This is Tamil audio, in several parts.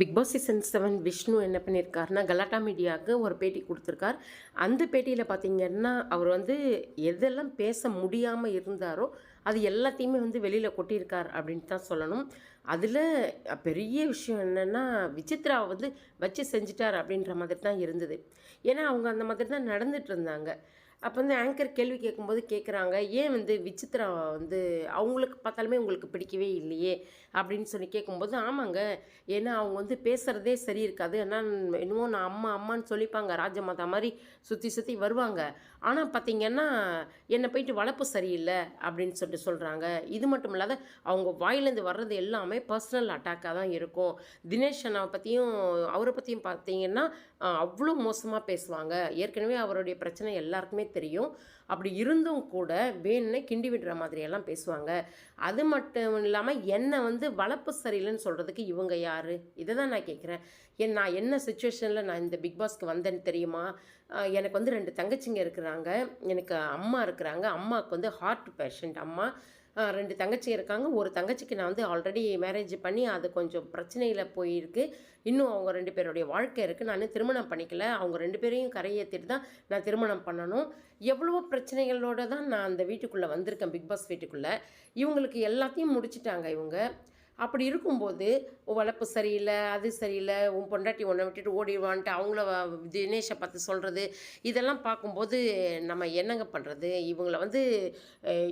Bigg Boss season seven Vishnu என்ன பண்ணியிருக்காருன்னா கலாட்டா மீடியாவுக்கு ஒரு பேட்டி கொடுத்துருக்கார். அந்த பேட்டியில் பார்த்தீங்கன்னா அவர் வந்து எதெல்லாம் பேச முடியாமல் இருந்தாரோ அது எல்லாத்தையுமே வந்து வெளியில் கொட்டியிருக்கார் அப்படின்ட்டு தான் சொல்லணும். அதில் பெரிய விஷயம் என்னென்னா விசித்ரா வந்து வச்சு செஞ்சிட்டார் அப்படின்ற மாதிரி தான் இருந்தது. ஏன்னா அவங்க அந்த மாதிரி தான் நடந்துட்டு இருந்தாங்க. அப்போ வந்து ஆங்கர் கேள்வி கேட்கும்போது கேட்குறாங்க ஏன் வந்து விசித்ரா வந்து அவங்களுக்கு பார்த்தாலுமே உங்களுக்கு பிடிக்கவே இல்லையே? அப்படின்னு சொல்லி கேட்கும்போது ஆமாங்க. ஏன்னா அவங்க வந்து பேசுகிறதே சரி இருக்காது. ஏன்னா இன்னமும் நான் அம்மா அம்மான்னு சொல்லிப்பாங்க. ராஜமாதா மாதிரி சுற்றி சுற்றி வருவாங்க. ஆனால் பார்த்தீங்கன்னா என்னை போயிட்டு வளர்ப்பு சரியில்லை அப்படின்னு சொல்லிட்டு சொல்கிறாங்க இது மட்டும் இல்லாத அவங்க வாயிலேருந்து வர்றது எல்லாமே பர்சனல் அட்டாக்காக தான் இருக்கும். தினேஷ் அண்ணாவை பற்றியும் அவரை பற்றியும் பார்த்தீங்கன்னா அவ்வளோ மோசமாக பேசுவாங்க. ஏற்கனவே அவருடைய பிரச்சனை எல்லாருக்குமே தெரியும். அப்படி இருந்தும் கூட வேணும்னே கிண்டி விடுற மாதிரியெல்லாம் பேசுவாங்க. அது மட்டும் இல்லாமல் என்னை வந்து வளர்ப்பு சரியில்லைன்னு சொல்கிறதுக்கு இவங்க யார்? இதை தான் நான் கேட்குறேன் என் நான் என்ன சுச்சுவேஷனில் நான் இந்த பிக் பாஸ்க்கு வந்தேன்னு தெரியுமா? எனக்கு வந்து ரெண்டு தங்கச்சிங்க இருக்கிறாங்க. எனக்கு அம்மா இருக்கிறாங்க. அம்மாவுக்கு வந்து ஹார்ட் பேஷண்ட் அம்மா. ரெண்டு தங்கச்சி இருக்காங்க. ஒரு தங்கச்சிக்கு நான் வந்து ஆல்ரெடி மேரேஜ் பண்ணி அது கொஞ்சம் பிரச்சனையில் போயிருக்கு. இன்னும் அவங்க ரெண்டு பேருடைய வாழ்க்கை இருக்குது நான் திருமணம் பண்ணிக்கல. அவங்க ரெண்டு பேரையும் கரையேற்றிட்டு தான் நான் திருமணம் பண்ணணும். எவ்வளவோ பிரச்சனைகளோடு தான் நான் அந்த வீட்டுக்குள்ளே வந்திருக்கேன். பிக் பாஸ் வீட்டுக்குள்ளே. இவங்களுக்கு எல்லாத்தையும் முடிச்சிட்டாங்க இவங்க. அப்படி இருக்கும்போது உன் வளர்ப்பு சரியில்லை அது சரியில்லை உன் பொண்டாட்டி ஒன்றை விட்டுட்டு ஓடிடுவான்ட்டு அவங்கள தினேஷை பார்த்து சொல்கிறது இதெல்லாம் பார்க்கும்போது நம்ம என்னங்க பண்ணுறது இவங்களை வந்து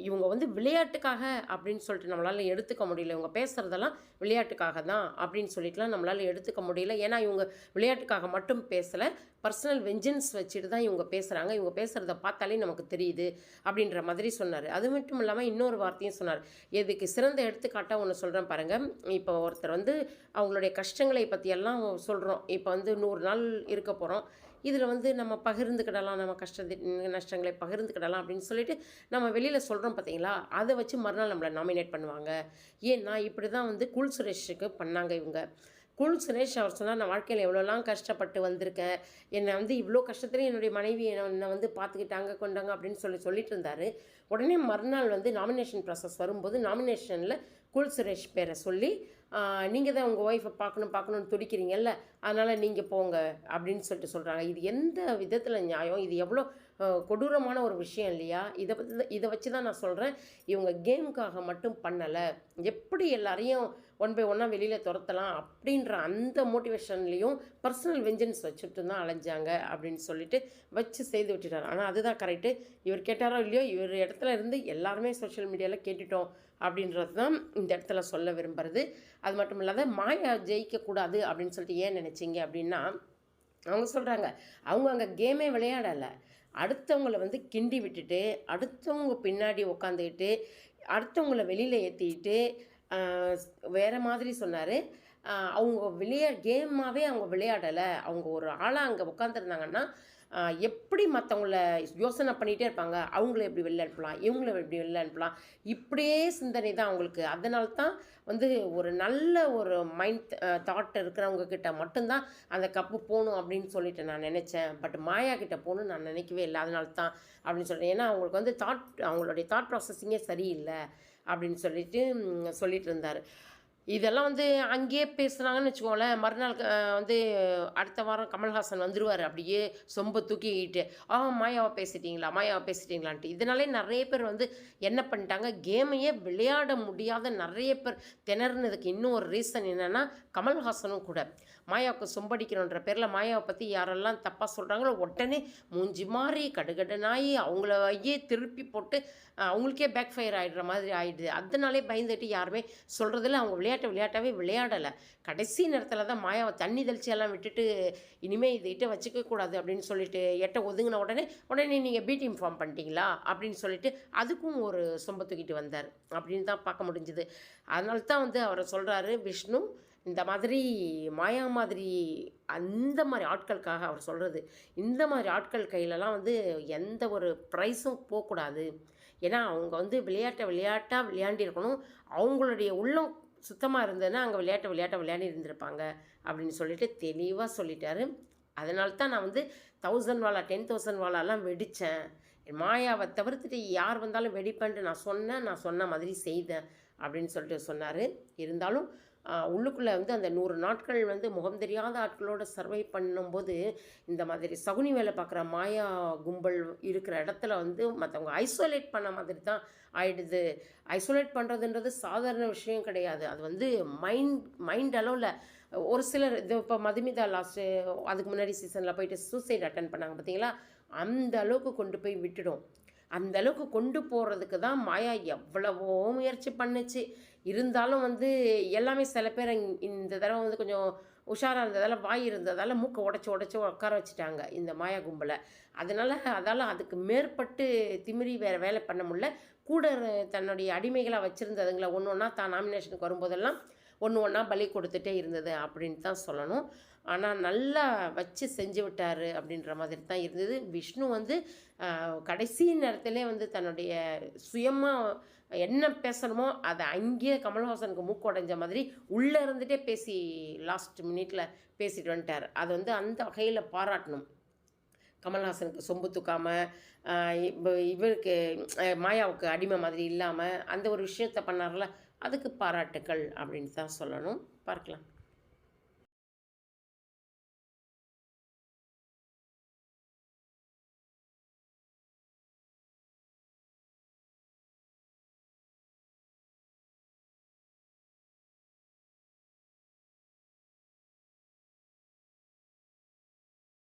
இவங்க வந்து விளையாட்டுக்காக அப்படின்னு சொல்லிட்டு நம்மளால் எடுத்துக்க முடியல. இவங்க பேசுகிறதெல்லாம் விளையாட்டுக்காக தான் அப்படின்னு சொல்லிட்டுலாம் நம்மளால் எடுத்துக்க முடியல. ஏன்னா இவங்க விளையாட்டுக்காக மட்டும் பேசலை. பர்சனல் வெஞ்சன்ஸ் வச்சுட்டு தான் இவங்க பேசுகிறாங்க இவங்க பேசுகிறத பார்த்தாலே நமக்கு தெரியுது அப்படின்ற மாதிரி சொன்னார். அது மட்டும் இல்லாமல் இன்னொரு வார்த்தையும் சொன்னார். எதுக்கு? சிறந்த எடுத்துக்காட்டாக ஒன்று சொல்கிறேன் பாருங்கள் இப்போ ஒருத்தர் வந்து அவங்களுடைய கஷ்டங்களை பற்றியெல்லாம் சொல்கிறோம் இப்போ வந்து நூறு நாள் இருக்க போகிறோம் இதில் வந்து நம்ம பகிர்ந்துக்கிடலாம். நம்ம கஷ்டத்தை நஷ்டங்களை பகிர்ந்துக்கிடலாம் அப்படின்னு சொல்லிட்டு நம்ம வெளியில் சொல்கிறோம் பார்த்தீங்களா அதை வச்சு மறுநாள் நம்மளை நாமினேட் பண்ணுவாங்க. ஏன்னா இப்படி தான் வந்து குல் சுரேஷுக்கு பண்ணாங்க இவங்க. குல் சுரேஷ் அவர் சொன்னார் நான் வாழ்க்கையில் எவ்வளோலாம் கஷ்டப்பட்டு வந்திருக்கேன் என்னை வந்து இவ்வளோ கஷ்டத்துலேயும் என்னுடைய மனைவி என்னை என்னை வந்து பார்த்துக்கிட்டாங்க கொண்டாங்க அப்படின்னு சொல்லி சொல்லிட்டு இருந்தார். உடனே மறுநாள் வந்து நாமினேஷன் ப்ராசஸ் வரும்போது நாமினேஷனில் குல் சுரேஷ் பேரை சொல்லி நீங்கள் தான் உங்கள் ஒய்ஃபை பார்க்கணும் பார்க்கணும்னு துடிக்கிறீங்கல்ல அதனால் நீங்கள் போங்க அப்படின்னு சொல்லிட்டு சொல்கிறாங்க இது எந்த விதத்தில் நியாயம்? இது எவ்வளோ கொடூரமான ஒரு விஷயம் இல்லையா? இதை பற்றி தான் இதை வச்சு தான் நான் சொல்கிறேன் இவங்க கேமுக்காக மட்டும் பண்ணலை. எப்படி எல்லாரையும் ஒன் பை ஒன்னாக வெளியில் துரத்தலாம் அப்படின்ற அந்த மோட்டிவேஷன்லேயும் பர்சனல் வெஞ்சன்ஸ் வச்சுட்டு தான் அலைஞ்சாங்க அப்படின்னு சொல்லிட்டு வச்சு செய்து விட்டுட்டார். ஆனால் அதுதான் கரெக்டு இவர் கேட்டாரோ இல்லையோ இவர் இடத்துல இருந்து எல்லாருமே சோஷியல் மீடியாவில் கேட்டுட்டோம் அப்படின்றது தான் இந்த இடத்துல சொல்ல விரும்புறது. அது மட்டும் இல்லாத மாயா ஜெயிக்கக்கூடாது அப்படின்னு சொல்லிட்டு ஏன் நினச்சிங்க அப்படின்னா அவங்க சொல்கிறாங்க அவங்க அங்கே கேமே விளையாடலை. அடுத்தவங்கள வந்து கிண்டி விட்டுட்டு அடுத்தவங்க பின்னாடி உக்காந்துக்கிட்டு அடுத்தவங்கள வெளியில் ஏற்றிக்கிட்டு வேறு மாதிரி சொன்னார். அவங்க விளையா கேமாகவே அவங்க விளையாடலை. அவங்க ஒரு ஆளாக அங்கே உட்காந்துருந்தாங்கன்னா எப்படி மற்றவங்கள யோசனை பண்ணிகிட்டே இருப்பாங்க? அவங்கள எப்படி வெளில அனுப்பலாம்? இவங்கள எப்படி வெளில அனுப்பலாம்? இப்படியே சிந்தனை தான் அவங்களுக்கு. அதனால தான் வந்து ஒரு நல்ல ஒரு மைண்ட் தாட் இருக்கிறவங்க கிட்ட மட்டும்தான் அந்த கப்பு போகணும் அப்படின்னு சொல்லிட்டு நான் நினச்சேன். பட் மாயா கிட்ட போகணும்னு நான் நினைக்கவே இல்லை. அதனால தான் அப்படின்னு சொல்கிறேன் ஏன்னா அவங்களுக்கு வந்து தாட் அவங்களுடைய தாட் ப்ராசஸிங்கே சரியில்லை அப்படின்னு சொல்லிட்டு சொல்லிட்டு இருந்தார். இதெல்லாம் வந்து அங்கேயே பேசுனாங்கன்னு வச்சுக்கோங்களேன் மறுநாள் வந்து அடுத்த வாரம் கமல்ஹாசன் வந்துடுவார் அப்படியே சொம்ப தூக்கிக்கிட்டு ஆ மாயாவை பேசிட்டீங்களா மாயாவை பேசிட்டீங்களான்ட்டு. இதனாலே நிறைய பேர் வந்து என்ன பண்ணிட்டாங்க கேமையே விளையாட முடியாத நிறைய பேர் திணறுனதுக்கு இன்னும் ஒரு ரீசன் என்னென்னா கமல்ஹாசனும் கூட. மாயாவுக்கு சொம்படிக்கணுன்ற பேரில் மாயாவை பற்றி யாரெல்லாம் தப்பாக சொல்கிறாங்களோ உடனே மூஞ்சி மாறி கடுகடனாயி அவங்கள திருப்பி போட்டு அவங்களுக்கே பேக் ஃபயர் ஆகிடுற மாதிரி ஆகிடுது அதனாலே பயந்துட்டு யாருமே சொல்கிறதில்ல அவங்க விளையாட்டு விளையாட்டாகவே விளையாடலை. கடைசி நேரத்தில் தான் மாயாவை தண்ணி தெளிச்சியெல்லாம் விட்டுட்டு இனிமேல் இதை இட்ட வச்சுக்கக்கூடாது அப்படின்னு சொல்லிட்டு எட்ட ஒதுங்கின உடனே உடனே நீங்கள் பீட் இன்ஃபார்ம் பண்ணிட்டீங்களா? அப்படின்னு சொல்லிட்டு அதுக்கும் ஒரு சொம்ப தூக்கிட்டு வந்தார். அப்படின்னு தான் பார்க்க முடிஞ்சுது. அதனால தான் வந்து அவரை சொல்கிறாரு விஷ்ணு இந்த மாதிரி மாயா மாதிரி அந்த மாதிரி ஆட்களுக்காக அவர் சொல்கிறது இந்த மாதிரி ஆட்கள் கையிலலாம் வந்து எந்த ஒரு ப்ரைஸும் போகக்கூடாது. ஏன்னா அவங்க வந்து விளையாட்டை விளையாட்டாக விளையாண்டிருக்கணும். அவங்களுடைய உள்ளம் சுத்தமாக இருந்ததுன்னா அங்கே விளையாட்டை விளையாட்டை விளையாடி இருந்திருப்பாங்க அப்படின்னு சொல்லிட்டு தெளிவாக சொல்லிட்டாரு. அதனால தான் நான் வந்து தௌசண்ட் வாலா டென் தௌசண்ட் வாலாலாம் வெடித்தேன் மாயாவை தவிர்த்துட்டு யார் வந்தாலும் வெடிப்பேன்ட்டு நான் சொன்னேன் நான் சொன்ன மாதிரி செய்தேன் அப்படின்னு சொல்லிட்டு சொன்னார். இருந்தாலும் உள்ளுக்குள்ளே வந்து அந்த நூறு நாட்கள் வந்து முகம் தெரியாத ஆட்களோட சர்வை பண்ணும்போது இந்த மாதிரி சகுனி வேலை பார்க்குற மாயா கும்பல் இருக்கிற இடத்துல வந்து மற்றவங்க ஐசோலேட் பண்ண மாதிரி தான் ஆயிடுது. ஐசோலேட் பண்ணுறதுன்றது சாதாரண விஷயம் கிடையாது. அது வந்து மைண்ட் மைண்ட் அளவில் ஒரு சிலர் இது இப்போ மதுமிதா லாஸ்ட்டு அதுக்கு முன்னாடி சீசனில் போயிட்டு சூசைட் அட்டன் பண்ணாங்க பார்த்தீங்களா? அந்த அளவுக்கு கொண்டு போய் விட்டுடும். அந்த அளவுக்கு கொண்டு போகிறதுக்கு தான் மாயா எவ்வளவோ முயற்சி பண்ணுச்சு. இருந்தாலும் வந்து எல்லாமே சில பேர் இந்த தடவை வந்து கொஞ்சம் உஷாராக இருந்ததால் வாய் இருந்ததால் மூக்கை உடச்சி உடச்சி உட்கார வச்சுட்டாங்க இந்த மாயா கும்பலை. அதனால் அதால் அதுக்கு மேற்பட்டு திமிரி வேறு வேலை பண்ண முடியல. கூட தன்னுடைய அடிமைகளாக வச்சுருந்ததுங்களை ஒன்று ஒன்றா தான் நாமினேஷனுக்கு வரும்போதெல்லாம் ஒன்று ஒன்றா பலி கொடுத்துட்டே இருந்தது அப்படின்னு தான் சொல்லணும். ஆனால் நல்லா வச்சு செஞ்சு விட்டார் அப்படின்ற மாதிரி தான் இருந்தது. விஷ்ணு வந்து கடைசி நேரத்திலே வந்து தன்னுடைய சுயமாக என்ன பேசணுமோ அதை அங்கேயே கமல்ஹாசனுக்கு மூக்கொடைஞ்ச மாதிரி உள்ளே இருந்துகிட்டே பேசி லாஸ்ட் மினிட்ல பேசிட்டு வந்துட்டார். அது வந்து அந்த வகையில் பாராட்டணும். கமல்ஹாசனுக்கு சொம்பு தூக்காமல் இவருக்கு மாயாவுக்கு அடிமை மாதிரி இல்லாமல் அந்த ஒரு விஷயத்த பண்ணார்ல அதுக்கு பாராட்டுக்கள் அப்படின்னு தான் சொல்லணும். பார்க்கலாம்.